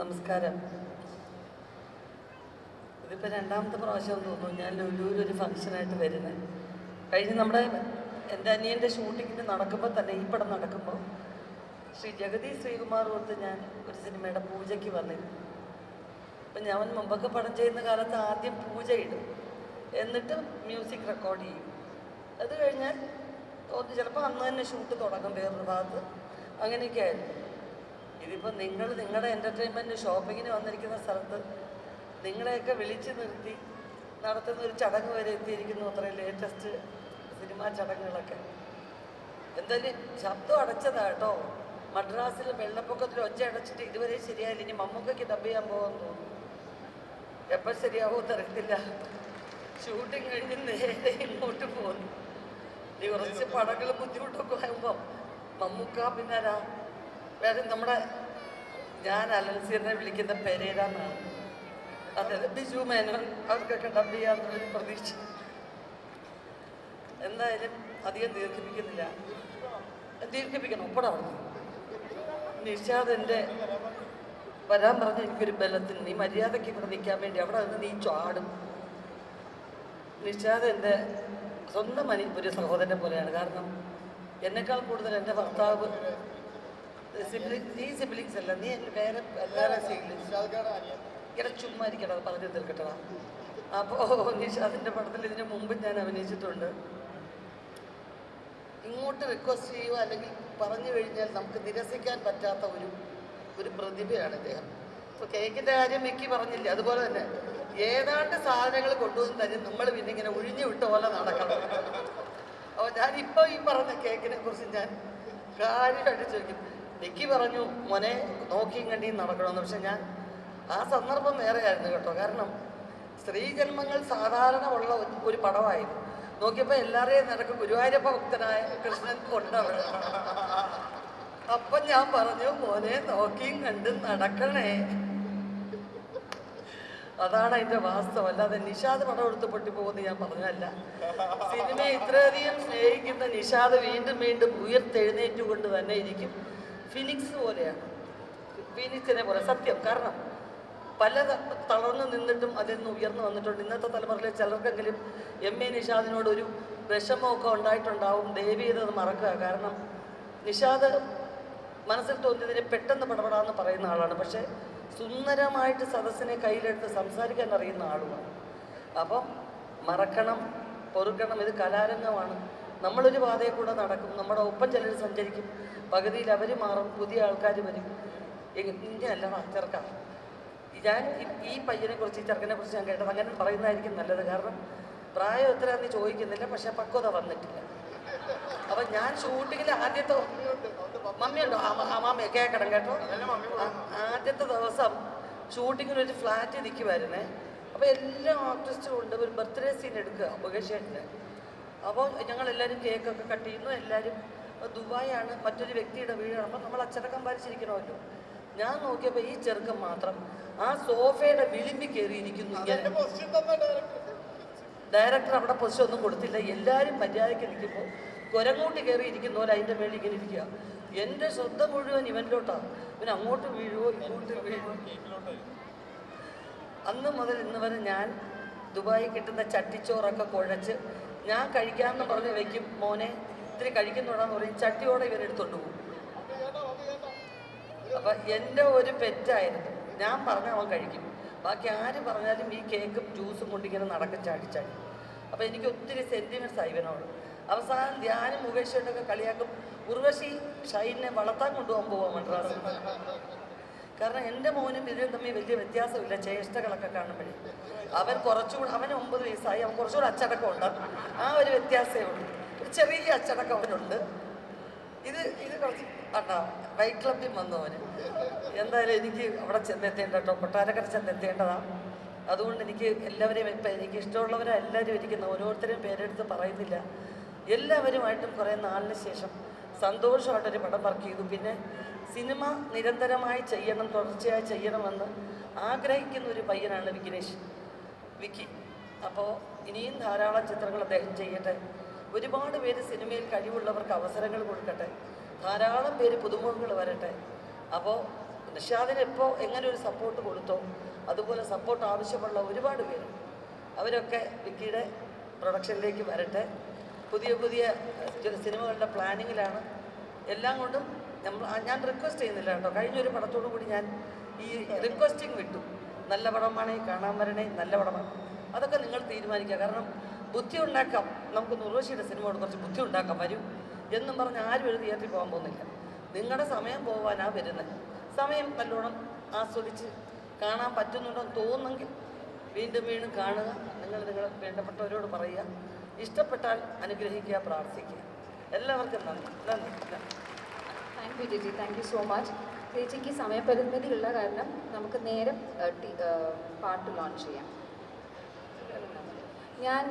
നമസ്കാരം. ഇതിപ്പോൾ രണ്ടാമത്തെ പ്രാവശ്യം തോന്നുന്നു. ഞാൻ ലുലൂര് ഒരു ഫംഗ്ഷനായിട്ട് വരുന്നത് കഴിഞ്ഞ് നമ്മുടെ എന്റെ അനിയന്റെ ഷൂട്ടിങ്ങിന് നടക്കുമ്പോൾ തന്നെ ഈ പടം നടക്കുമ്പോൾ ശ്രീ ജഗതി ശ്രീകുമാർ കൊടുത്ത് ഞാൻ ഒരു സിനിമയുടെ പൂജയ്ക്ക് വന്നിരുന്നു അപ്പം ഞാൻ മുമ്പൊക്കെ പടം ചെയ്യുന്ന കാലത്ത് ആദ്യം പൂജ ഇടും. എന്നിട്ട് മ്യൂസിക് റെക്കോർഡ് ചെയ്യും. അത് കഴിഞ്ഞാൽ ചിലപ്പോൾ അന്ന് തന്നെ ഷൂട്ട് തുടങ്ങും വേറൊരു ഭാഗത്ത്. അങ്ങനെയൊക്കെ ആയിരുന്നു. ഇതിപ്പോൾ നിങ്ങൾ നിങ്ങളുടെ എന്റർടൈൻമെന്റ് ഷോപ്പിങ്ങിന് വന്നിരിക്കുന്ന സ്ഥലത്ത് നിങ്ങളെയൊക്കെ വിളിച്ചു നിർത്തി നടത്തുന്ന ഒരു ചടങ്ങ് വരെ എത്തിയിരിക്കുന്നു അത്രയും ലേറ്റസ്റ്റ് സിനിമാ ചടങ്ങുകളൊക്കെ. എന്തായാലും ശബ്ദം അടച്ചതാ കേട്ടോ. മദ്രാസിൽ വെള്ളപ്പൊക്കത്തിൽ ഒച്ച അടച്ചിട്ട് ഇതുവരെ ശരിയായില്ല. ഇനി മമ്മൂക്കയ്ക്ക് ഡബ് ചെയ്യാൻ പോകുമെന്ന് തോന്നുന്നു. എപ്പോൾ ശരിയാവോ തരത്തില്ല ഷൂട്ടിങ് കഴിഞ്ഞ് നേരെ ഇങ്ങോട്ട് പോകുന്നു ഈ കുറച്ച് പടങ്ങൾ ബുദ്ധിമുട്ടൊക്കെ ആകുമ്പോൾ മമ്മൂക്ക പിന്നെ ആരാ വേറെ നമ്മുടെ ഞാൻ അലൻസിയറിനെ വിളിക്കുന്ന പെരേര എന്നാണ് അതായത് ബിജു മേനോൻ അവർക്കൊക്കെ ഡബ് ചെയ്യാന്നുള്ളൊരു പ്രതീക്ഷ. എന്തായാലും അധികം ദീർഘിപ്പിക്കുന്നില്ല. ദീർഘിപ്പിക്കണം ഒപ്പടം അവിടെ. നിഷാദ് എന്റെ വരാൻ പറഞ്ഞ എനിക്കൊരു ബലത്തിന് നീ മര്യാദയ്ക്ക് ഇവിടെ നിൽക്കാൻ വേണ്ടി അവിടെ നിന്ന് നീ ചാടും. നിഷാദ് എന്റെ സ്വന്തം മനി ഒരു സഹോദരനെ പോലെയാണ്. കാരണം എന്നെക്കാൾ കൂടുതൽ എന്റെ ഭർത്താവ് സിബ്ലിങ് നീ സിബ്ലിംഗ്സ് അല്ല. നീ എന്റെ വേറെ എല്ലാവരും സിബ്ലിംഗ്സ് ഇങ്ങനെ ചുമ്മാ ഇരിക്കണം. അത് പറഞ്ഞു തീർക്കട്ടടാ. അപ്പോൾ നിഷാദിന്റെ പടത്തിൽ ഇതിന് മുമ്പ് ഞാൻ അഭിനയിച്ചിട്ടുണ്ട്. ഇങ്ങോട്ട് റിക്വസ്റ്റ് ചെയ്യുക അല്ലെങ്കിൽ പറഞ്ഞു കഴിഞ്ഞാൽ നമുക്ക് നിരസിക്കാൻ പറ്റാത്ത ഒരു ഒരു പ്രതിഭയാണ് ഇദ്ദേഹം. ഇപ്പോൾ കേക്കിന്റെ കാര്യം മിക്കി പറഞ്ഞില്ല? അതുപോലെ തന്നെ ഏതാണ്ട് സാധനങ്ങൾ കൊണ്ടുവന്ന് തരും. നമ്മൾ പിന്നെ ഇങ്ങനെ ഒഴിഞ്ഞു വിട്ട പോലെ നടക്കണം. അപ്പോൾ ഞാൻ ഇപ്പോൾ ഈ പറഞ്ഞ കേക്കിനെ കുറിച്ച് ഞാൻ കാര്യമായിട്ട് ചോദിക്കും. മിക്കി പറഞ്ഞു മോനെ നോക്കിയും കണ്ടിയും നടക്കണമെന്ന്. പക്ഷെ ഞാൻ ആ സന്ദർഭം വേറെയായിരുന്നു കേട്ടോ. കാരണം സ്ത്രീജന്മങ്ങൾ സാധാരണ ഉള്ള ഒരു- പടമായിരുന്നു. നോക്കിയപ്പോൾ എല്ലാവരെയും നടക്കും ഗുരുവായൂരപ്പ ഭക്തനായ കൃഷ്ണൻ കൊണ്ടവിടെ അപ്പം ഞാൻ പറഞ്ഞു മോനെ നോക്കിയും കണ്ടും നടക്കണേ. അതാണ് അതിന്റെ വാസ്തവം. അല്ലാതെ നിഷാദ് പടം എടുത്ത് പൊട്ടിപ്പോകുമെന്ന് ഞാൻ പറഞ്ഞല്ല സിനിമയെ ഇത്രയധികം സ്നേഹിക്കുന്ന നിഷാദ് വീണ്ടും വീണ്ടും ഉയർത്തെഴുന്നേറ്റുകൊണ്ട് തന്നെ ഇരിക്കും. ഫിനിക്സ് പോലെയാണ് ഫിനിക്സിനെ പോലെ സത്യം കാരണം പല തളർന്നു നിന്നിട്ടും അതിൽ നിന്ന് ഉയർന്നു വന്നിട്ടുണ്ട്. ഇന്നത്തെ തലമുറയിലെ ചിലർക്കെങ്കിലും എം എ നിഷാദിനോട് ഒരു വിഷമമൊക്കെ ഉണ്ടായിട്ടുണ്ടാവും. ദേവി ഇത് മറക്കുക. കാരണം നിഷാദ് മനസ്സിൽ തോന്നിയതിനെ പെട്ടെന്ന് പടപെടാന്ന് പറയുന്ന ആളാണ്. പക്ഷേ സുന്ദരമായിട്ട് സദസ്സിനെ കയ്യിലെടുത്ത് സംസാരിക്കാൻ അറിയുന്ന ആളുമാണ്. അപ്പം മറക്കണം പൊറുക്കണം. ഇത് കലാരംഗമാണ്. നമ്മളൊരു പാതയിൽ കൂടെ നടക്കും നമ്മുടെ ഒപ്പം ചിലർ സഞ്ചരിക്കും പകുതിയിൽ അവർ മാറും പുതിയ ആൾക്കാർ വരും. ഇങ്ങനെയല്ല ചെറുക്കാം ഞാൻ ഈ- പയ്യനെ കുറിച്ച് ഈ ചെറുക്കനെ കുറിച്ച് ഞാൻ കേട്ടത് അങ്ങനെ പറയുന്നതായിരിക്കും നല്ലത്. കാരണം പ്രായം എത്രയാണെന്ന് ചോദിക്കുന്നില്ല പക്ഷെ പക്വത വന്നിട്ടില്ല. അപ്പൊ ഞാൻ ഷൂട്ടിങ്ങിൽ ആദ്യത്തെ മമ്മിയുണ്ടോ? മാമ കേക്കണം കേട്ടോ. ആദ്യത്തെ ദിവസം ഷൂട്ടിങ്ങിൽ ഒരു ഫ്ലാറ്റ് നിൽക്കുമായിരുന്നേ അപ്പൊ എല്ലാ ആർട്ടിസ്റ്റും ഉണ്ട് ഒരു ബർത്ത്ഡേ സീൻ എടുക്കുക മുകേഷേട്ടന്റെ അപ്പോൾ ഞങ്ങൾ എല്ലാവരും കേക്കൊക്കെ കട്ട് ചെയ്യുന്നു. എല്ലാവരും ദുബായാണ് മറ്റൊരു വ്യക്തിയുടെ വീടാണ്. അപ്പോൾ നമ്മൾ അച്ചടക്കം പാലിച്ചിരിക്കണമല്ലോ. ഞാൻ നോക്കിയപ്പോൾ ഈ ചെറുക്കൻ മാത്രം ആ സോഫയുടെ വിളിമ്പി കയറിയിരിക്കുന്നു ഡയറക്ടർ അവിടെ പൊസിഷൻ ഒന്നും കൊടുത്തില്ല. എല്ലാവരും മര്യാദയ്ക്ക് നിൽക്കുമ്പോൾ കുരങ്ങോട്ട് കയറി ഇരിക്കുന്ന പോലെ അതിന്റെ മേളിൽ ഇങ്ങനെ ഇരിക്കുക. എന്റെ ശ്രദ്ധ മുഴുവൻ ഇവനിലോട്ടാണ് ഇവൻ അങ്ങോട്ട് വീഴുവോ ഇങ്ങോട്ട് വീഴുവോ? അന്ന് മുതൽ ഇന്ന് വരെ ഞാൻ ദുബായി കിട്ടുന്ന ചട്ടിച്ചോറൊക്കെ കുഴച്ച് ഞാൻ കഴിക്കാമെന്ന് പറഞ്ഞ് വെക്കും. മോനെ ഇത്തിരി കഴിക്കുന്നുണ്ടെന്ന് പറയും. ചട്ടിയോടെ ഇവരെടുത്തോണ്ട് പോകും. അപ്പൊ എന്റെ ഒരു പെറ്റായിരുന്നു. ഞാൻ പറഞ്ഞ അവൻ കഴിക്കും. ബാക്കി ആര് പറഞ്ഞാലും ഈ കേക്കും ജ്യൂസും കൊണ്ടിങ്ങനെ നടക്കും ചാടി ചാടി. അപ്പൊ എനിക്ക് ഒത്തിരി സെന്റിമെന്റ്സ് ആയി ഇവനോട്. അവസാനം ധ്യാനം മുകേഷോട്ടൊക്കെ കളിയാക്കും. ഉർവശി ഷൈനെ വളർത്താൻ കൊണ്ടുപോകാൻ പോവാൻ മദ്രാസിൽ കാരണം എന്റെ മോനും ഇതിനും തമ്മിൽ വലിയ വ്യത്യാസമില്ല. ചേഷ്ടകളൊക്കെ കാണുമ്പോഴേ. അവൻ കുറച്ചുകൂടെ അവന് ഒമ്പത് വയസ്സായി. അവൻ കുറച്ചുകൂടെ അച്ചടക്കം ഉണ്ട് ആ ഒരു വ്യത്യാസമേ ഉള്ളൂ. ഒരു ചെറിയ അച്ചടക്കം അവനുണ്ട്. ഇത് ഇത് കുറച്ച് അട്ടാ ബൈക്ക് ക്ലബിൽ വന്നവന് എന്തായാലും എനിക്ക് അവിടെ ചെന്നെത്തേണ്ട കേട്ടോ. കൊട്ടാരക്കര ചെന്നെത്തേണ്ടതാ. അതുകൊണ്ട് എനിക്ക് എല്ലാവരെയും ഇപ്പം എനിക്ക് ഇഷ്ടമുള്ളവരെ എല്ലാവരും ഇരിക്കുന്ന. ഓരോരുത്തരെയും പേരെടുത്ത് പറയുന്നില്ല. എല്ലാവരുമായിട്ടും കുറേ നാളിന് ശേഷം സന്തോഷമായിട്ടൊരു പടം വർക്ക് ചെയ്തു. പിന്നെ സിനിമ നിരന്തരമായി ചെയ്യണം തുടർച്ചയായി ചെയ്യണമെന്ന് ആഗ്രഹിക്കുന്ന ഒരു പയ്യനാണ് വിഘ്നേഷ് വിക്കി. അപ്പോൾ ഇനിയും ധാരാളം ചിത്രങ്ങൾ അദ്ദേഹം ചെയ്യട്ടെ. ഒരുപാട് പേര് സിനിമയിൽ കഴിവുള്ളവർക്ക് അവസരങ്ങൾ കൊടുക്കട്ടെ. ധാരാളം പേര് പുതുമുഖങ്ങൾ വരട്ടെ. അപ്പോൾ നിഷാദിന് എപ്പോൾ എങ്ങനെ ഒരു സപ്പോർട്ട് കൊടുത്തോ അതുപോലെ സപ്പോർട്ട് ആവശ്യമുള്ള ഒരുപാട് പേര് അവരൊക്കെ വിക്കിയുടെ പ്രൊഡക്ഷനിലേക്ക് വരട്ടെ. പുതിയ പുതിയ ചില സിനിമകളുടെ പ്ലാനിങ്ങിലാണ്. എല്ലാം കൊണ്ടും നമ്മൾ ഞാൻ റിക്വസ്റ്റ് ചെയ്യുന്നില്ല കേട്ടോ. കഴിഞ്ഞൊരു പടത്തോടു കൂടി ഞാൻ ഈ റിക്വസ്റ്റിംഗ് വിട്ടു. നല്ല പടമാണേ കാണാൻ വരണേ നല്ല പടമാണ്. അതൊക്കെ നിങ്ങൾ തീരുമാനിക്കുക. കാരണം ബുദ്ധി ഉണ്ടാക്കാം നമുക്ക് ഉർവശിയുടെ സിനിമയോട് കുറച്ച് ബുദ്ധി ഉണ്ടാക്കാൻ വരും എന്നും പറഞ്ഞ് ആരും ഒരു തിയേറ്ററിൽ പോകാൻ പോകുന്നില്ല. നിങ്ങളുടെ സമയം പോകാനാണ് വരുന്നത്. സമയം നല്ലോണം ആസ്വദിച്ച് കാണാൻ പറ്റുന്നുണ്ടെന്ന് തോന്നുന്നെങ്കിൽ വീണ്ടും വീണ്ടും കാണുക. നിങ്ങൾ നിങ്ങൾ വേണ്ടപ്പെട്ടവരോട് പറയുക. ഇഷ്ടപ്പെട്ടാൽ അനുഗ്രഹിക്കുക പ്രാർത്ഥിക്കുക. എല്ലാവർക്കും നന്ദി. നന്ദി. Thank you Giji thank you so much ചേച്ചിക്ക് സമയപരിമിതിയുള്ള കാരണം നമുക്ക് നേരം പാട്ട് ലോഞ്ച് ചെയ്യാം. ഞാൻ